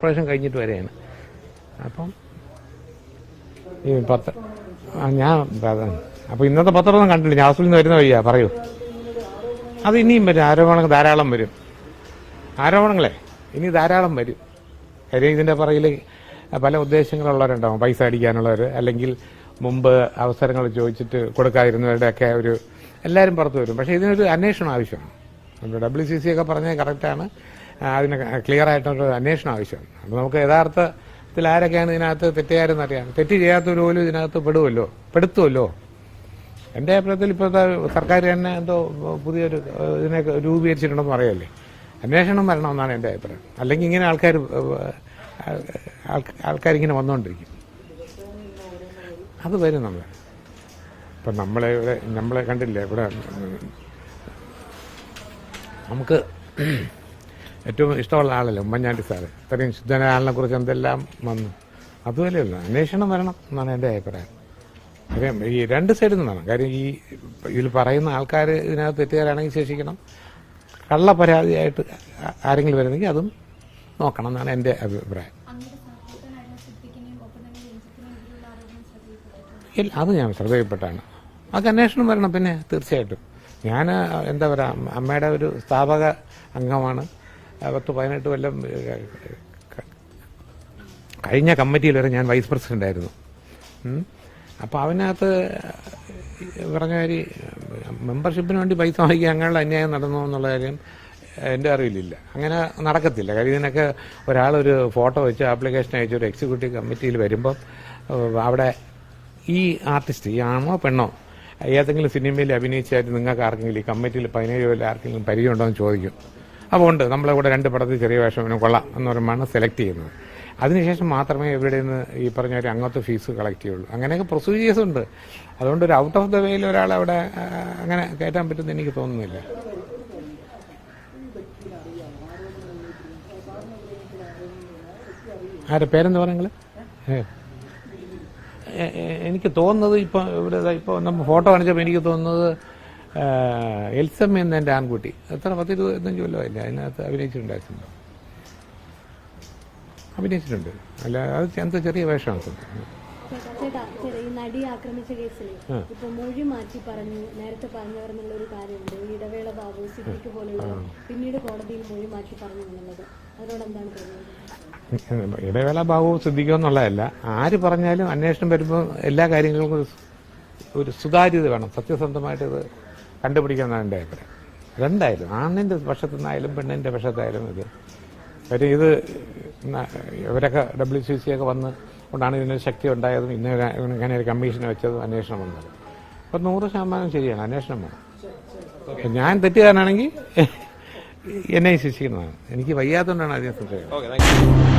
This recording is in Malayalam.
ഓപ്പറേഷൻ കഴിഞ്ഞിട്ട് വരെയാണ്. അപ്പം ഈ പത്ര ആ, ഞാൻ അപ്പോൾ ഇന്നത്തെ പത്രമൊന്നും കണ്ടില്ല. ഞാൻ ഹോസ്പിറ്റലിൽ നിന്ന് വരുന്ന വഴിയാ പറയൂ. അത് ഇനിയും വരും. ആരോപണങ്ങൾ ധാരാളം വരും. ആരോപണങ്ങളെ ഇനി ധാരാളം വരും. കാര്യം ഇതിന്റെ പുറകിൽ പല ഉദ്ദേശങ്ങളുള്ളവരുണ്ടാവും. പൈസ അടിക്കാനുള്ളവർ അല്ലെങ്കിൽ മുമ്പ് അവസരങ്ങൾ ചോദിച്ചിട്ട് കൊടുക്കാതിരുന്നവരുടെയൊക്കെ ഒരു എല്ലാവരും പുറത്തു വരും. പക്ഷേ ഇതിനൊരു അന്വേഷണം ആവശ്യമാണ്. ഡബ്ല്യു സി സി ഒക്കെ പറഞ്ഞത് കറക്റ്റാണ് അതിന് ക്ലിയർ ആയിട്ടുള്ള അന്വേഷണം ആവശ്യമാണ്. അപ്പോൾ നമുക്ക് യഥാർത്ഥത്തിൽ ആരൊക്കെയാണ് ഇതിനകത്ത് തെറ്റുകാരെന്ന് അറിയാം. തെറ്റ് ചെയ്യാത്തവർ പോലും ഇതിനകത്ത് പെടുമല്ലോ പെടുത്തുമല്ലോ എന്റെ അഭിപ്രായത്തിൽ ഇപ്പോഴത്തെ സർക്കാർ തന്നെ എന്തോ പുതിയൊരു ഇതിനെ രൂപീകരിച്ചിട്ടുണ്ടെന്ന് പറയല്ലേ? അന്വേഷണം വരണമെന്നാണ് എന്റെ അഭിപ്രായം. അല്ലെങ്കിൽ ഇങ്ങനെ ആൾക്കാർ ആൾക്കാർ ഇങ്ങനെ വന്നുകൊണ്ടിരിക്കും അത് വരും നമ്മൾ ഇപ്പം നമ്മളെ ഇവിടെ നമ്മളെ കണ്ടില്ലേ ഇവിടെ? നമുക്ക് ഏറ്റവും ഇഷ്ടമുള്ള ആളല്ലേ ഉമ്മൻചാണ്ടി സാറ്. ഇത്രയും ശുദ്ധന ആളിനെ കുറിച്ച് എന്തെല്ലാം വന്നു. അതുപോലെയല്ല അന്വേഷണം വരണം എന്നാണ് എന്റെ അഭിപ്രായം. കാര്യം ഈ രണ്ട് സൈഡിൽ നിന്നാണ് കാര്യം ഈ ഇതിൽ പറയുന്ന ആൾക്കാർ ഇതിനകത്ത് തെറ്റുകാരാണെങ്കിൽ ശേഷിക്കണം കള്ള പരാതിയായിട്ട് ആരെങ്കിലും വരുന്നെങ്കിൽ അതും നോക്കണം എന്നാണ് എന്റെ അഭിപ്രായം. ഇല്ല അത് ഞാൻ ശ്രദ്ധയിൽപ്പെട്ടാണ്. അത് അന്വേഷണം വരണം പിന്നെ തീർച്ചയായിട്ടും. ഞാൻ എന്താ പറയുക അമ്മയുടെ ഒരു സ്ഥാപക അംഗമാണ്. പത്ത് പതിനെട്ട് കൊല്ലം കഴിഞ്ഞ കമ്മിറ്റിയിൽ വരെ ഞാൻ വൈസ് പ്രസിഡന്റ് ആയിരുന്നു അപ്പോൾ അവനകത്ത് പറഞ്ഞ കാര്യം മെമ്പർഷിപ്പിന് വേണ്ടി പൈസ വാങ്ങിക്കുക അങ്ങനെയുള്ള അന്യായം നടന്നു എന്നുള്ള കാര്യം എന്റെ അറിവിലില്ല. അങ്ങനെ നടക്കത്തില്ല. കാര്യം ഇതിനൊക്കെ ഒരാളൊരു ഫോട്ടോ വെച്ച് ആപ്ലിക്കേഷൻ അയച്ച് ഒരു എക്സിക്യൂട്ടീവ് കമ്മിറ്റിയിൽ വരുമ്പം അവിടെ ഈ ആർട്ടിസ്റ്റ് ഈ ആണോ പെണ്ണോ ഏതെങ്കിലും സിനിമയിൽ അഭിനയിച്ചായിട്ട് നിങ്ങൾക്ക് ആർക്കെങ്കിലും ഈ കമ്മിറ്റിയിൽ പതിനേഴ് കൊല്ലം ആർക്കെങ്കിലും പരിചയമുണ്ടോ എന്ന് ചോദിക്കും. അപ്പോൾ ഉണ്ട് നമ്മളെ കൂടെ രണ്ട് പടത്തിൽ ചെറിയ വേഷം കൊള്ളാം എന്ന് പറയുമ്പോഴാണ് സെലക്ട് ചെയ്യുന്നത്. അതിനുശേഷം മാത്രമേ ഇവിടെ നിന്ന് ഈ പറഞ്ഞ ഒരു അങ്ങനത്തെ ഫീസ് കളക്ട് ചെയ്യുള്ളൂ. അങ്ങനെയൊക്കെ പ്രൊസീജിയേഴ്സ് ഉണ്ട്. അതുകൊണ്ട് ഒരു ഔട്ട് ഓഫ് ദ വേയിൽ ഒരാൾ അവിടെ അങ്ങനെ കയറ്റാൻ പറ്റുമെന്ന് എനിക്ക് തോന്നുന്നില്ല. ആരുടെ പേരെന്താ പറയുന്നത്? എനിക്ക് തോന്നുന്നത് ഇപ്പോൾ ഇവിടെ ഇപ്പോൾ നമ്മൾ ഫോട്ടോ കാണിച്ചപ്പോൾ എനിക്ക് തോന്നുന്നത് ആ, എൽസമ്മ എന്ന എന്റെ ആൺകുട്ടി. എത്ര? പത്ത് ഇരുപത്തഞ്ച് കൊല്ലമായില്ല അതിനകത്ത് അഭിനയിച്ചിട്ടുണ്ടായിരുന്നു. അഭിനയിച്ചിട്ടുണ്ട്. അല്ല അത് എന്താ ചെറിയ വേഷമാണ് നടി ആക്രമിച്ച കേസിൽ ഇപ്പൊ മൊഴി മാറ്റി പറഞ്ഞു നേരത്തെ പറഞ്ഞവർ കാര്യമുണ്ട്. ഇടവേള ബാബു സിദ്ദിഖ് പിന്നീട് കോടതിയിൽ മൊഴി മാറ്റി പറഞ്ഞു എന്നുള്ളത്. അതിനോട് എന്താണ് ഇടവേള ബാബു ശ്രദ്ധിക്കുമെന്നുള്ളതല്ല ആര് പറഞ്ഞാലും അന്വേഷണം വരുമ്പോൾ എല്ലാ കാര്യങ്ങൾക്കും ഒരു ഒരു സുതാര്യത വേണം. സത്യസന്ധമായിട്ട് ഇത് കണ്ടുപിടിക്കാനാണ് എന്റെ അഭിപ്രായം. രണ്ടായാലും ആണിന്റെ പക്ഷത്തു നിന്നായാലും പെണ്ണിന്റെ പക്ഷത്തായാലും ഇത്. കാര്യം ഇത് ഇവരൊക്കെ ഡബ്ല്യു സി സി ഒക്കെ വന്ന് കൊണ്ടാണ് ഇതിനൊരു ശക്തി ഉണ്ടായതും ഇന്ന് ഇങ്ങനെ ഒരു കമ്മീഷൻ വെച്ചതും അന്വേഷണം വന്നത്. അപ്പം നൂറ് ശതമാനം ശരിയാണ് അന്വേഷണം വേണം. ഞാൻ തെറ്റുകാരനാണെങ്കിൽ എന്നെ ശിക്ഷിക്കുന്നതാണ് എനിക്ക് വയ്യാത്തതുകൊണ്ടാണ് അതിനെ സംശയം